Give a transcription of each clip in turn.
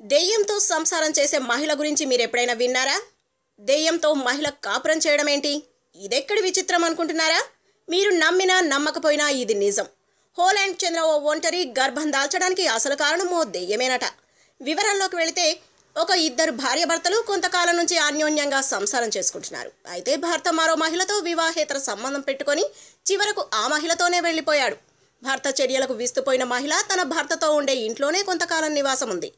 దెయ్యంతో సంసారం చేసే మహిళ గురించి మీరు ఎప్పుడైనా విన్నారా? దెయ్యంతో మహిళ కాపురం చేయడం ఏంటి ఇదెక్కడి విచిత్రం అనుకుంటున్నారా? మీరు నమ్మినా నమ్మకపోయినా ఇది నిజం. హోలాండ్ చెందిన ఓ ఒంటరి గర్భం దాల్చడానికి అసలు కారణం ఓ దెయ్యమేనట. వివరాల్లోకి వెళితే ఒక ఇద్దరు భార్యాభర్తలు కొంతకాలం నుంచి అన్యోన్యంగా సంసారం చేసుకుంటున్నారు. అయితే భర్త మరో మహిళతో వివాహేతర సంబంధం పెట్టుకొని చివరకు ఆ మహిళతోనే వెళ్ళిపోయాడు. భర్త చర్యలకు విస్తుపోయిన మహిళ తన భర్తతో ఉండే ఇంట్లోనే కొంతకాలం నివాసం ఉంది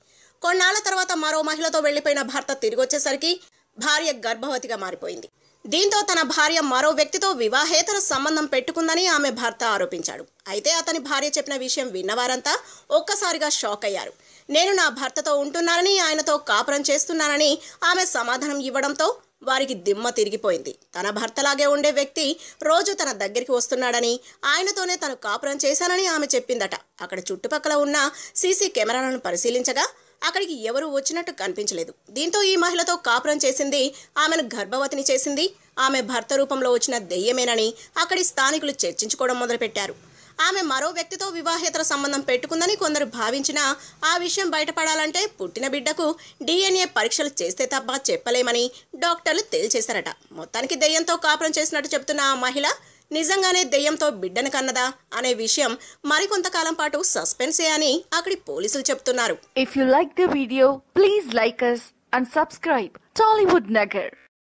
కొన్నాళ్ళ తర్వాత మరో మహిళతో వెళ్ళిపోయిన భర్త తిరిగి వచ్చేసరికి భార్య గర్భవతిగా మారిపోయింది. దీంతో తన భార్య మరో వ్యక్తితో వివాహేతర సంబంధం పెట్టుకుందని ఆమె భర్త ఆరోపించాడు. అయితే అతని భార్య చెప్పిన విషయం విన్నవారంతా ఒక్కసారిగా షాక్ అయ్యారు. నేను నా భర్తతో ఉంటున్నానని ఆయనతో కాపురం చేస్తున్నానని ఆమె సమాధానం ఇవ్వడంతో వారికి దిమ్మ తిరిగిపోయింది. తన భర్తలాగే ఉండే వ్యక్తి రోజు తన దగ్గరికి వస్తున్నాడని ఆయనతోనే తను కాపురం చేశానని ఆమె చెప్పిందట. అక్కడ చుట్టుపక్కల ఉన్న సీసీ కెమెరాలను పరిశీలించగా అక్కడికి ఎవరూ వచ్చినట్టు కనిపించలేదు. దీంతో ఈ మహిళతో కాపురం చేసింది ఆమెను గర్భవతిని చేసింది ఆమె భర్త రూపంలో వచ్చిన దెయ్యమేనని అక్కడి స్థానికులు చర్చించుకోవడం మొదలుపెట్టారు. ఆమె మరో వ్యక్తితో వివాహేతర సంబంధం పెట్టుకుందని కొందరు భావించినా ఆ విషయం బయటపడాలంటే పుట్టిన బిడ్డకు డిఎన్ఏ పరీక్షలు చేస్తే తప్ప చెప్పలేమని డాక్టర్లు తేల్చేశారట. మొత్తానికి దెయ్యంతో కాపురం చేసినట్టు చెప్తున్న ఆ మహిళ నిజంగానే దెయ్యంతో బిడ్డను కన్నదా అనే విషయం మరికొంతకాలం పాటు సస్పెన్సే అని అక్కడి పోలీసులు చెప్తున్నారు if you like the video please like us and subscribe Tollywood Nagar